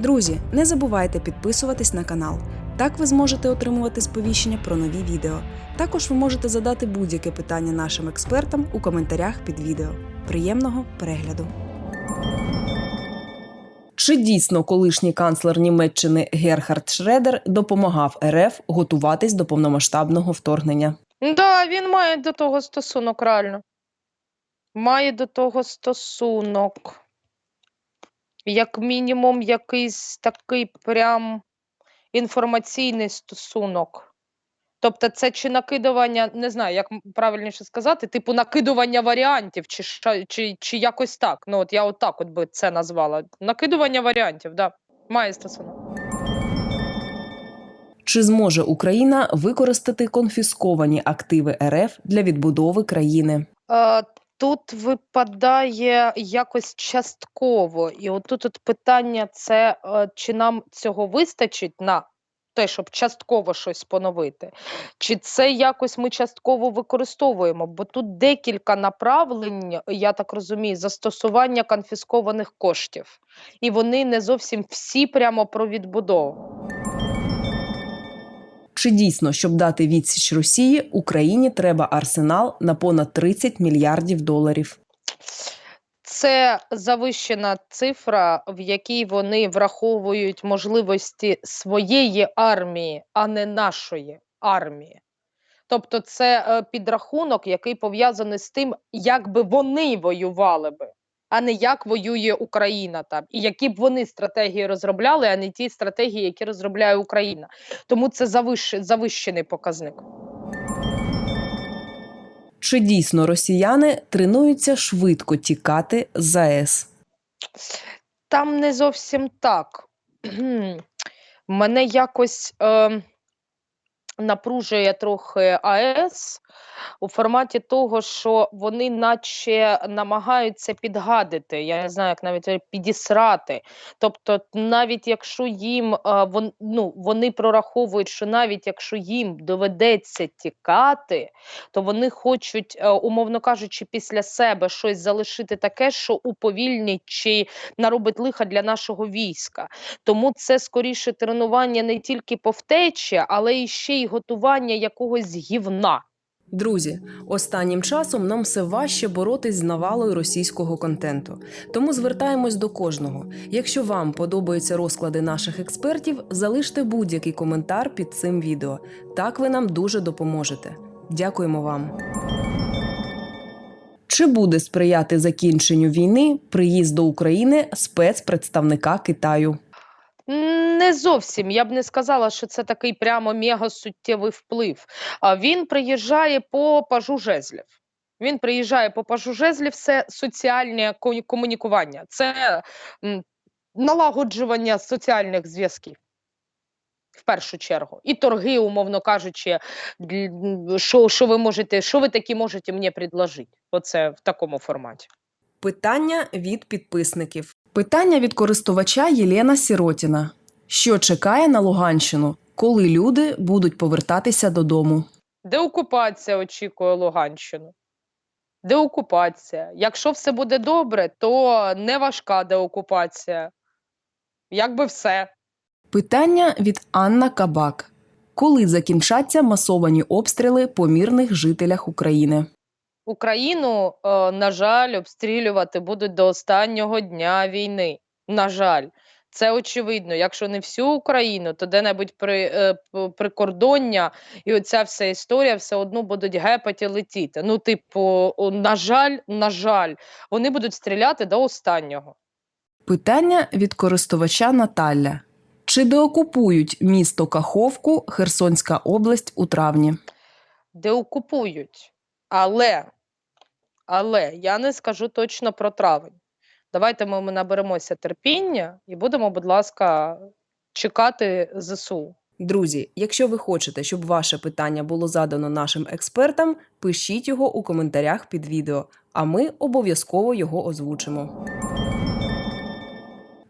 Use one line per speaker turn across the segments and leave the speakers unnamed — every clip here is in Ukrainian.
Друзі, не забувайте підписуватись на канал. Так ви зможете отримувати сповіщення про нові відео. Також ви можете задати будь-яке питання нашим експертам у коментарях під відео. Приємного перегляду! Чи дійсно колишній канцлер Німеччини Герхард Шредер допомагав РФ готуватись до повномасштабного вторгнення?
Да, він має до того стосунок, реально. Має до того стосунок. Як мінімум, якийсь такий прям інформаційний стосунок. Тобто, це чи накидування, не знаю, як правильніше сказати, типу накидування варіантів, чи, чи, чи якось так. Ну, от я отак от би це назвала. Накидування варіантів, да. Має стосунок.
Чи зможе Україна використати конфісковані активи РФ для відбудови країни?
Тут випадає якось частково, і отут от питання це е, чи нам цього вистачить на те, щоб частково щось поновити, чи це якось ми частково використовуємо? Бо тут декілька направлень, я так розумію, застосування конфіскованих коштів, і вони не зовсім всі прямо про відбудову.
Чи дійсно, щоб дати відсіч Росії, Україні треба арсенал на понад 30 мільярдів доларів?
Це завищена цифра, в якій вони враховують можливості своєї армії, а не нашої армії. Тобто, це е, підрахунок, який пов'язаний з тим, як би вони воювали би, а не як воює Україна там, і які б вони стратегії розробляли, а не ті стратегії, які розробляє Україна. Тому це завищ- завищений показник.
Чи дійсно росіяни тренуються швидко тікати з ЗАЕС?
Там не зовсім так. Мене якось е, напружує трохи АЕС у форматі того, що вони наче намагаються підгадити, я не знаю, як навіть підісрати. Тобто, навіть якщо їм е, вон, ну, вони прораховують, що навіть якщо їм доведеться тікати, то вони хочуть, е, умовно кажучи, після себе щось залишити таке, що уповільнить чи наробить лиха для нашого війська. Тому це скоріше тренування не тільки по втечі, але і ще й готування якогось гівна.
Друзі, останнім часом нам все важче боротись з навалою російського контенту. Тому звертаємось до кожного. Якщо вам подобаються розклади наших експертів, залиште будь-який коментар під цим відео. Так ви нам дуже допоможете. Дякуємо вам. Чи буде сприяти закінченню війни приїзд до України спецпредставника Китаю?
Не зовсім. Я б не сказала, що це такий прямо мега суттєвий вплив. А він приїжджає по пажу жезлів. Він приїжджає по пажу жезлів, це соціальне комунікування, це налагоджування соціальних зв'язків. В першу чергу. І торги, умовно кажучи, що, що ви можете, що ви такі можете мені предложити? Оце в такому форматі.
Питання від підписників. Питання від користувача Єлена Сіротіна. Що чекає на Луганщину, коли люди будуть повертатися додому?
Деокупація очікує Луганщину. Деокупація. Якщо все буде добре, то не важка деокупація. Якби все.
Питання від Анна Кабак. Коли закінчаться масовані обстріли по мирних жителях України?
Україну, е, на жаль, обстрілювати будуть до останнього дня війни. На жаль, це очевидно. Якщо не всю Україну, то де-небудь при, е, прикордоння і оця вся історія все одно будуть гепати летіти. Ну, типу, на жаль, на жаль, вони будуть стріляти до останнього.
Питання від користувача Наталя. Чи деокупують місто Каховку Херсонська область у травні?
де окупують. Але, але я не скажу точно про травень. Давайте ми, наберемося терпіння і будемо, будь ласка, чекати ЗСУ.
Друзі, якщо ви хочете, щоб ваше питання було задано нашим експертам, пишіть його у коментарях під відео, а ми обов'язково його озвучимо.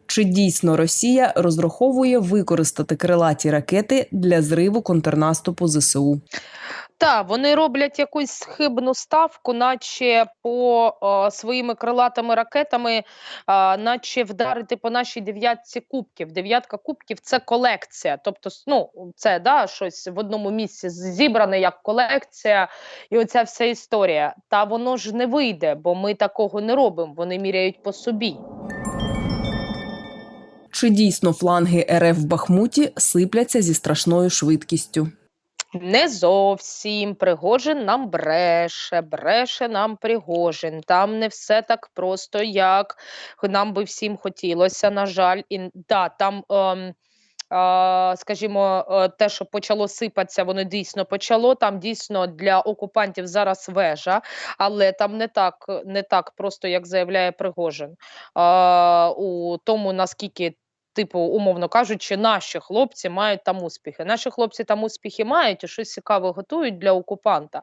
Чи дійсно Росія розраховує використати крилаті ракети для зриву контрнаступу ЗСУ?
Та, вони роблять якусь хибну ставку, наче по е, своїми крилатими ракетами, е, наче вдарити по нашій дев'ятці кубків. Дев'ятка кубків це колекція. Тобто, ну, це да, щось в одному місці зібране як колекція, і оця вся історія. Та воно ж не вийде, бо ми такого не робимо. Вони міряють по собі.
Чи дійсно фланги РФ в Бахмуті сипляться зі страшною швидкістю?
Не зовсім. Пригожин нам бреше, бреше нам Пригожин. Там не все так просто, як нам би всім хотілося. На жаль, і да, там. Ем, Скажімо, е, те, що почало сипатися, воно дійсно почало. Там дійсно для окупантів зараз вежа, але там не так, не так просто, як заявляє Пригожин. У тому, наскільки типу, умовно кажучи, наші хлопці мають там успіхи. Наші хлопці там успіхи мають і щось цікаве готують для окупанта,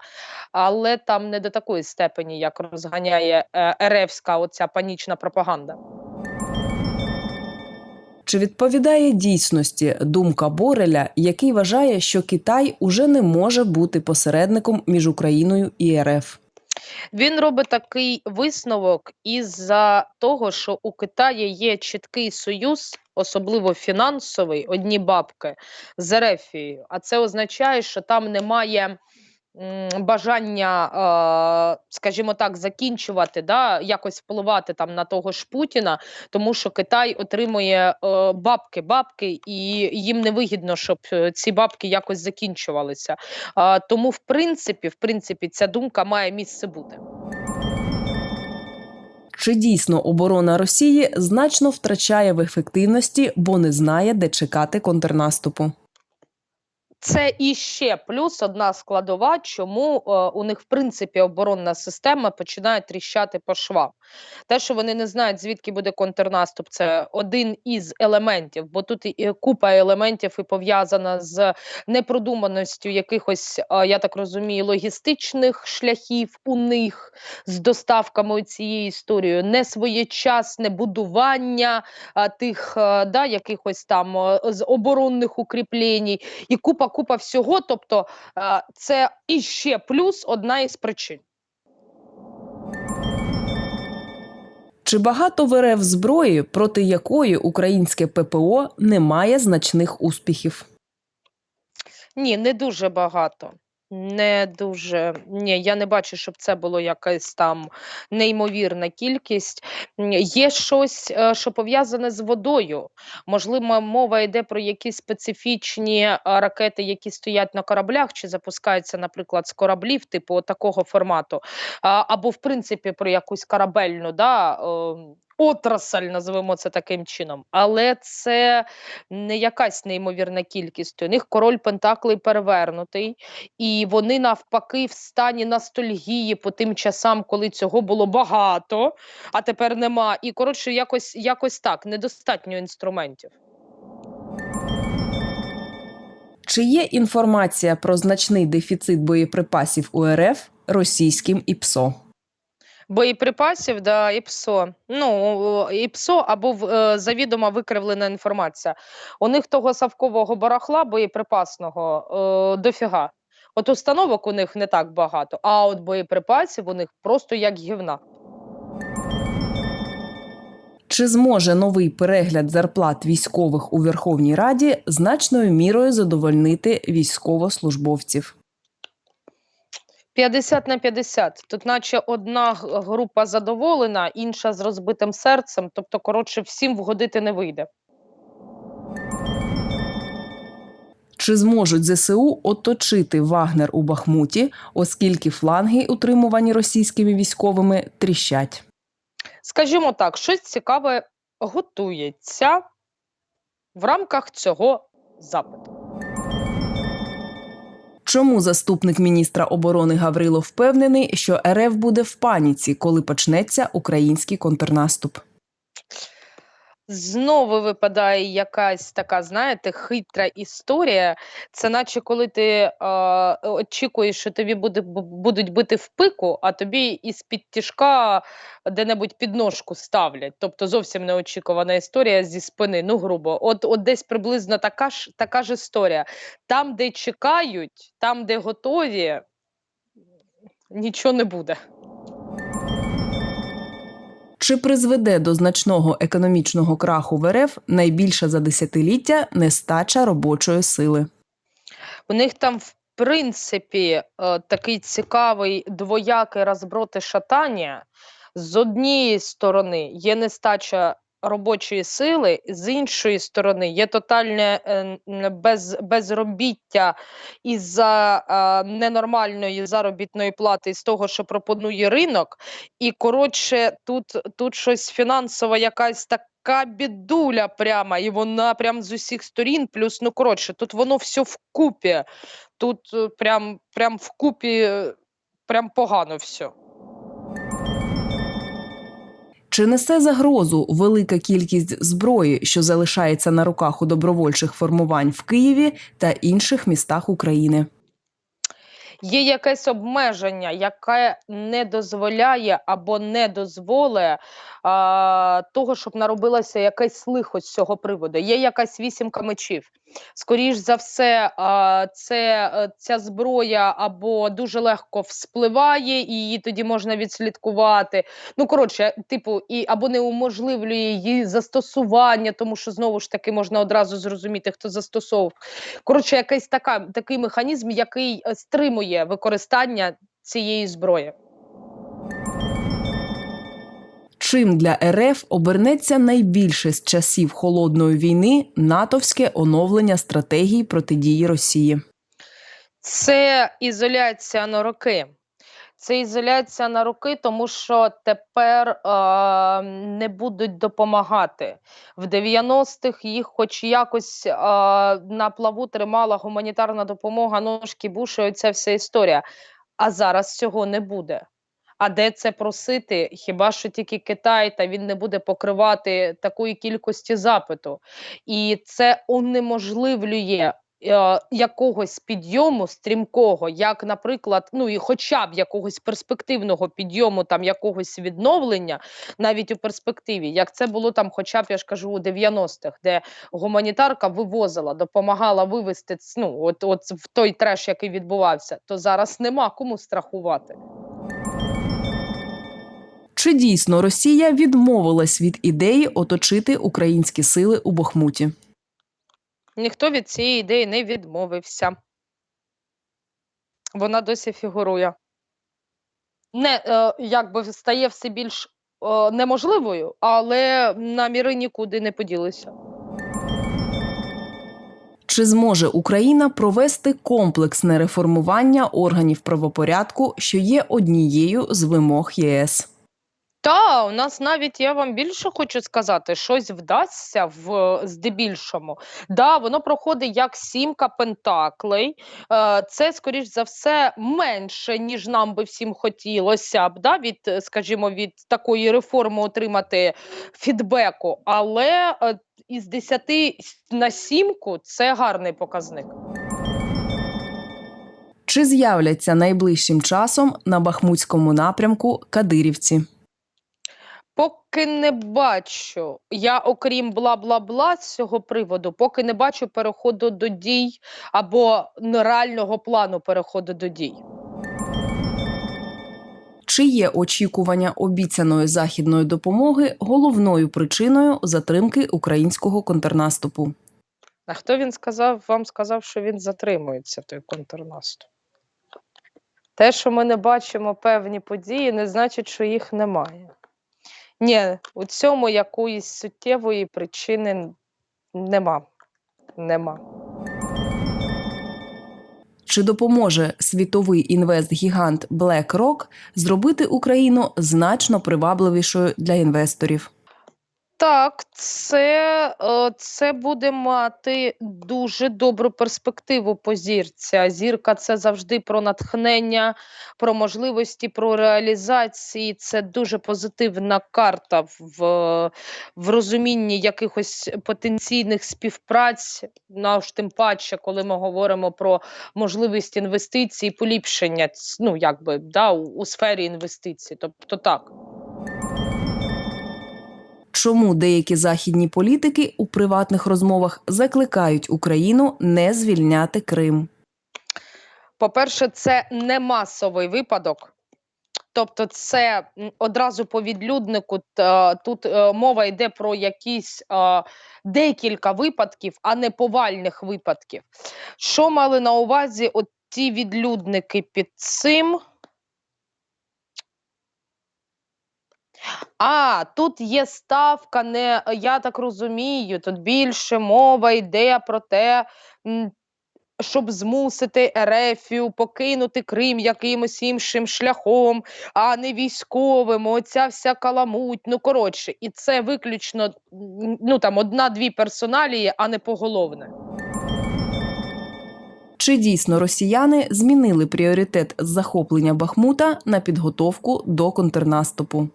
але там не до такої степені, як розганяє е, еревська оця панічна пропаганда.
Чи відповідає дійсності думка Бореля, який вважає, що Китай уже не може бути посередником між Україною і РФ?
Він робить такий висновок із-за того, що у Китаї є чіткий союз, особливо фінансовий, одні бабки з Ерефією. А це означає, що там немає. Бажання, е, скажімо так, закінчувати, да, якось впливати там на того ж Путіна, тому що Китай отримує е, бабки, бабки, і їм не вигідно, щоб е, ці бабки якось закінчувалися. Тому, в принципі, в принципі, ця думка має місце бути.
Чи дійсно оборона Росії значно втрачає в ефективності, бо не знає, де чекати контрнаступу?
Це іще плюс одна складова, чому е, у них в принципі оборонна система починає тріщати по швам. Те, що вони не знають, звідки буде контрнаступ, це один із елементів, бо тут і і купа елементів і пов'язана з непродуманістю якихось, е, я так розумію, логістичних шляхів у них з доставками цієї історії, несвоєчасне будування а, тих е, да, якихось там е, з оборонних укріплень і купа купа всього. Тобто е, це іще плюс одна із причин.
Чи багато в РФ зброї, проти якої українське ППО не має значних успіхів?
Ні, не дуже багато. Не дуже. Ні, я не бачу, щоб це було якась там неймовірна кількість. Є щось, е, що пов'язане з водою. Можливо, мова йде про якісь специфічні е, ракети, які стоять на кораблях, чи запускаються, наприклад, з кораблів, типу такого формату, або, в принципі, про якусь корабельну да, ем, отрасль, називаємо це таким чином. Але це не якась неймовірна кількість. У них король Пентаклей перевернутий, і вони навпаки в стані ностальгії по тим часам, коли цього було багато, а тепер нема. І коротше, якось, якось так, недостатньо інструментів.
Чи є інформація про значний дефіцит боєприпасів у РФ російським ІПСО?
Боєприпасів, да, і ПСО. Ну, і ПСО або е, завідомо викривлена інформація. У них того савкового барахла боєприпасного е, дофіга. От установок у них не так багато, а от боєприпасів у них просто як гівна.
Чи зможе новий перегляд зарплат військових у Верховній Раді значною мірою задовольнити військовослужбовців?
50 на 50. Тут наче одна група задоволена, інша з розбитим серцем. Тобто, коротше, всім вгодити не вийде.
Чи зможуть ЗСУ оточити Вагнер у Бахмуті, оскільки фланги, утримувані російськими військовими, тріщать?
Скажімо так, щось цікаве готується в рамках цього запиту.
Чому заступник міністра оборони Гаврило впевнений, що РФ буде в паніці, коли почнеться український контрнаступ?
Знову випадає якась така, знаєте, хитра історія. Це наче коли ти е, очікуєш, що тобі буде, будуть бити в пику, а тобі із-під тяжка де-небудь підножку ставлять. Тобто зовсім неочікувана історія зі спини, ну грубо. От, от десь приблизно така ж, така ж історія. Там, де чекають, там, де готові, нічого не буде.
Чи призведе до значного економічного краху в РФ найбільша за десятиліття нестача робочої сили?
У них там, в принципі, е, такий цікавий двоякий розброти шатання. З однієї сторони є нестача робочої сили, з іншої сторони є тотальне е, без, безробіття із-за е, ненормальної заробітної плати, з того, що пропонує ринок. І коротше, тут, тут щось фінансова якась така бідуля прямо, і вона прям з усіх сторін. Плюс, ну коротше, тут воно все вкупі. Тут е, прям, прям вкупі, прям погано все.
Чи несе загрозу велика кількість зброї, що залишається на руках у добровольчих формувань в Києві та інших містах України?
Є якесь обмеження, яке не дозволяє або не дозволить а, того, щоб наробилося якесь лихо з цього приводу. Є якась вісімка мечів. Скоріш за все, це е, ця зброя або дуже легко вспливає, і її тоді можна відслідкувати. Ну коротше, типу, і або не уможливлює її застосування, тому що знову ж таки можна одразу зрозуміти, хто застосовував. Коротше, якийсь така, такий механізм, який е, стримує використання цієї зброї.
Чим для РФ обернеться найбільше з часів холодної війни натовське оновлення стратегії протидії Росії?
Це ізоляція на роки. Це ізоляція на роки, тому що тепер е, не будуть допомагати. В 90-х їх, хоч якось е, на плаву тримала гуманітарна допомога, ножки буші, оця вся історія. А зараз цього не буде. А де це просити? Хіба що тільки Китай, та він не буде покривати такої кількості запиту. І це унеможливлює е, якогось підйому стрімкого, як, наприклад, ну і хоча б якогось перспективного підйому, там якогось відновлення, навіть у перспективі, як це було там, хоча б я ж кажу, у 90-х, де гуманітарка вивозила, допомагала вивести ц- ну, от, от в той треш, який відбувався, то зараз нема кому страхувати.
Чи дійсно Росія відмовилась від ідеї оточити українські сили у Бахмуті?
Ніхто від цієї ідеї не відмовився. Вона досі фігурує. Не е, якби стає все більш е, неможливою, але наміри нікуди не поділися.
Чи зможе Україна провести комплексне реформування органів правопорядку, що є однією з вимог ЄС?
Та, у нас навіть я вам більше хочу сказати, щось вдасться в здебільшому. Да, воно проходить як сімка пентаклей. Е, це, скоріш за все, менше, ніж нам би всім хотілося б, да, від, скажімо, від такої реформи отримати фідбеку. Але е, із 10 на сімку це гарний показник.
Чи з'являться найближчим часом на Бахмутському напрямку кадирівці?
Поки не бачу, я окрім бла-бла-бла з цього приводу, поки не бачу переходу до дій або реального плану переходу до дій.
Чи є очікування обіцяної західної допомоги головною причиною затримки українського контрнаступу?
А хто він сказав, вам сказав, що він затримується, той контрнаступ? Те, що ми не бачимо певні події, не значить, що їх немає. Ні, у цьому якоїсь суттєвої причини нема. Нема.
Чи допоможе світовий інвестгігант BlackRock зробити Україну значно привабливішою для інвесторів?
Так, це, е, це буде мати дуже добру перспективу по зірці. А зірка це завжди про натхнення, про можливості, про реалізації. Це дуже позитивна карта в, в розумінні якихось потенційних співпраць. Ну, аж тим паче, коли ми говоримо про можливість інвестицій, поліпшення, ну якби да, у, у сфері інвестицій. Тобто так.
Чому деякі західні політики у приватних розмовах закликають Україну не звільняти Крим?
По-перше, це не масовий випадок. Тобто, це одразу по відлюднику. Тут е, мова йде про якісь е, декілька випадків, а не повальних випадків. Що мали на увазі от ті відлюдники під цим? А, тут є ставка, не я так розумію, тут більше мова йде про те, щоб змусити Ерефію покинути Крим якимось іншим шляхом, а не військовим. Оця вся каламуть. Ну коротше, і це виключно ну там одна-дві персоналії, а не поголовне.
Чи дійсно росіяни змінили пріоритет захоплення Бахмута на підготовку до контрнаступу?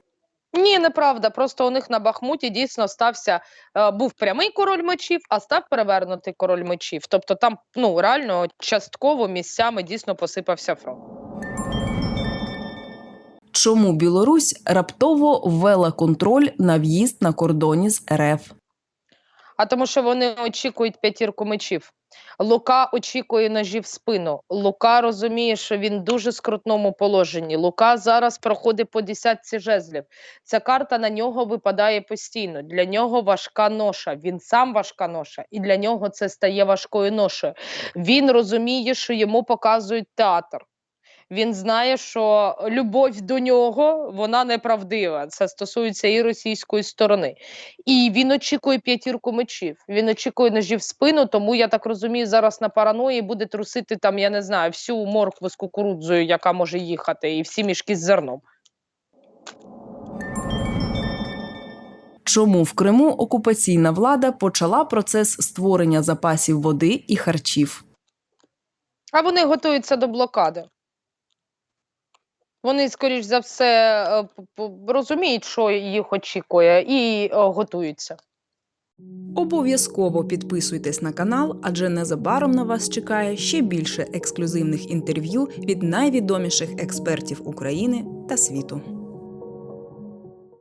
Ні, неправда. Просто у них на Бахмуті дійсно стався е, був прямий король мечів, а став перевернутий король мечів. Тобто там ну реально частково місцями дійсно посипався фронт.
Чому Білорусь раптово ввела контроль на в'їзд на кордоні з РФ?
А тому, що вони очікують п'ятірку мечів. Лука очікує ножі в спину. Лука розуміє, що він в дуже скрутному положенні. Лука зараз проходить по десятці жезлів. Ця карта на нього випадає постійно. Для нього важка ноша. Він сам важка ноша, і для нього це стає важкою ношею. Він розуміє, що йому показують театр. Він знає, що любов до нього вона неправдива. Це стосується і російської сторони. І він очікує п'ятірку мечів. Він очікує ножів в спину, тому я так розумію, зараз на параної буде трусити там, я не знаю, всю моркву з кукурудзою, яка може їхати, і всі мішки з зерном.
Чому в Криму окупаційна влада почала процес створення запасів води і харчів?
А вони готуються до блокади. Вони, скоріш за все, е, розуміють, що їх очікує, і е, готуються.
Обов'язково підписуйтесь на канал, адже незабаром на вас чекає ще більше ексклюзивних інтерв'ю від найвідоміших експертів України та світу.